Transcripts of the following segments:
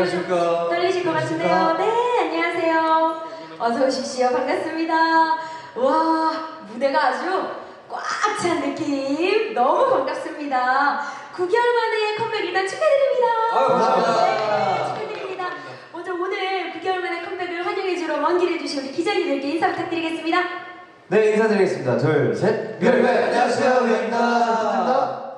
안녕하십니까. 떨리실 것 같은데요. 네, 안녕하세요. 어서 오십시오. 반갑습니다. 와, 무대가 아주 꽉 찬 느낌. 너무 반갑습니다. 9개월 만에 컴백 일단 축하드립니다. 아유, 감사합니다. 네, 축하드립니다. 먼저 오늘 9개월 만에 컴백을 환영해주러 먼 길 해주신 우리 기자님들께 인사 부탁드리겠습니다. 네 인사드리겠습니다. 둘, 셋. 네, 네, 안녕하세요. 위아입니다.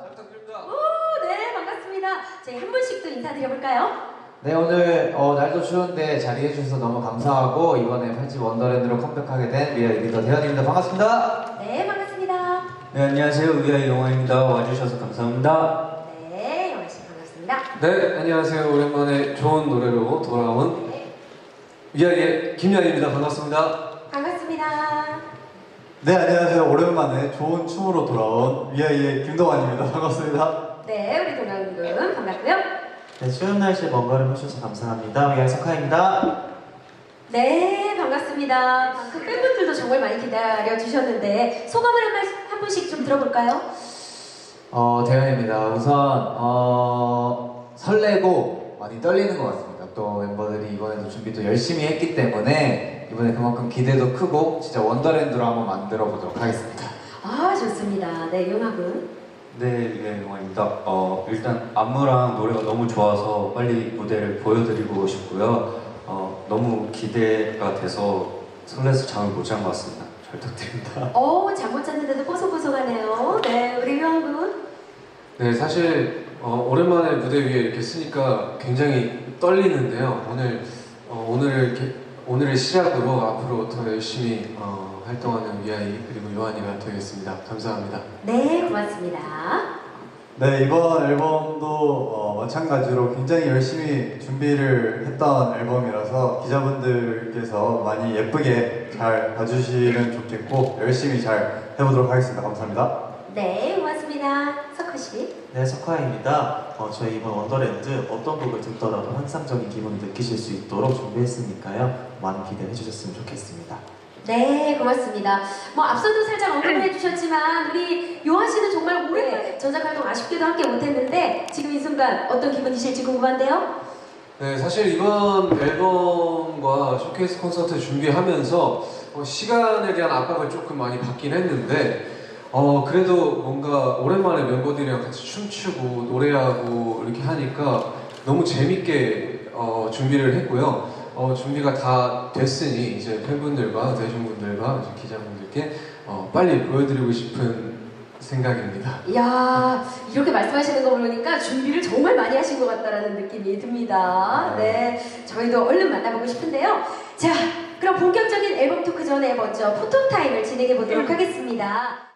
잘 부탁드립니다. 오, 네, 반갑습니다. 저희 한 분씩 또 인사드려볼까요? 네 오늘 어, 날도 추운데 자리해 주셔서 너무 감사하고 이번에 팔찌 원더랜드로 컴백하게 된 위아 리더 대현입니다. 반갑습니다. 네, 반갑습니다. 네, 안녕하세요. 위아의 영화입니다. 와주셔서 감사합니다. 네, 영아씨 반갑습니다. 네, 안녕하세요. 오랜만에 좋은 노래로 돌아온 네, 위아의 김양입니다. 반갑습니다. 반갑습니다. 네 안녕하세요 오랜만에 좋은 춤으로 돌아온 위아이의 김동완입니다 반갑습니다 네, 우리 동아군 반갑고요. 네 추운 날씨에 먼 걸음 해주셔서 감사합니다. 위아 석하입니다. 네, 반갑습니다. 그 팬분들도 정말 많이 기다려 주셨는데 소감을 한, 말씀, 한 분씩 좀 들어볼까요? 어 대현입니다. 우선 어 설레고 많이 떨리는 것 같습니다. 또 멤버들이 이번에도 준비 또 열심히 했기 때문에 이번에 그만큼 기대도 크고 진짜 원더랜드로 한번 만들어 보도록 하겠습니다. 아, 좋습니다. 네, 용화군. 네, 위아의 영화입니다. 어, 일단 안무랑 노래가 너무 좋아서 빨리 무대를 보여드리고 싶고요. 어, 너무 기대가 돼서 설레서 잠을 못 잔 것 같습니다. 잘 부탁드립니다. 어, 잠못 잤는데도 뽀송뽀송하네요. 네, 우리 용화군. 네, 사실 어, 오랜만에 무대 위에 이렇게 쓰니까 굉장히 떨리는데요. 오늘 어, 오늘 이렇게 오늘을 시작으로 앞으로 더 열심히 어, 활동하는 위아이 그리고 요한이가 되겠습니다. 감사합니다. 네, 고맙습니다. 네 이번 앨범도 어, 마찬가지로 굉장히 열심히 준비를 했던 앨범이라서 기자분들께서 많이 예쁘게 잘 봐주시면 좋겠고 열심히 잘 해보도록 하겠습니다 감사합니다 네, 고맙습니다. 석호씨. 네, 석화입니다. 어, 저희 이번 원더랜드 어떤 곡을 듣더라도 환상적인 기분을 느끼실 수 있도록 준비했으니까요. 많은 기대해 주셨으면 좋겠습니다. 네, 고맙습니다. 뭐 앞서도 살짝 언급해 주셨지만 우리 요한 씨는 정말 오랜만에 전작 활동 아쉽게도 함께 못했는데 지금 이 순간 어떤 기분이실지 궁금한데요. 네, 사실 이번 앨범과 쇼케이스 콘서트 준비하면서 어, 시간에 대한 압박을 조금 많이 받긴 했는데 어, 그래도 뭔가 오랜만에 멤버들이랑 같이 춤추고 노래하고 이렇게 하니까 너무 재밌게 어, 준비를 했고요. 어, 준비가 다 됐으니 이제 팬분들과 대중분들과 이제 기자분들께 어, 빨리 보여드리고 싶은 생각입니다. 이야, 이렇게 말씀하시는 거 보니까 준비를 정말 많이 하신 것 같다라는 느낌이 듭니다. 네, 저희도 얼른 만나보고 싶은데요. 자, 그럼 본격적인 앨범 토크 전에 먼저 포토 타임을 진행해 보도록 하겠습니다.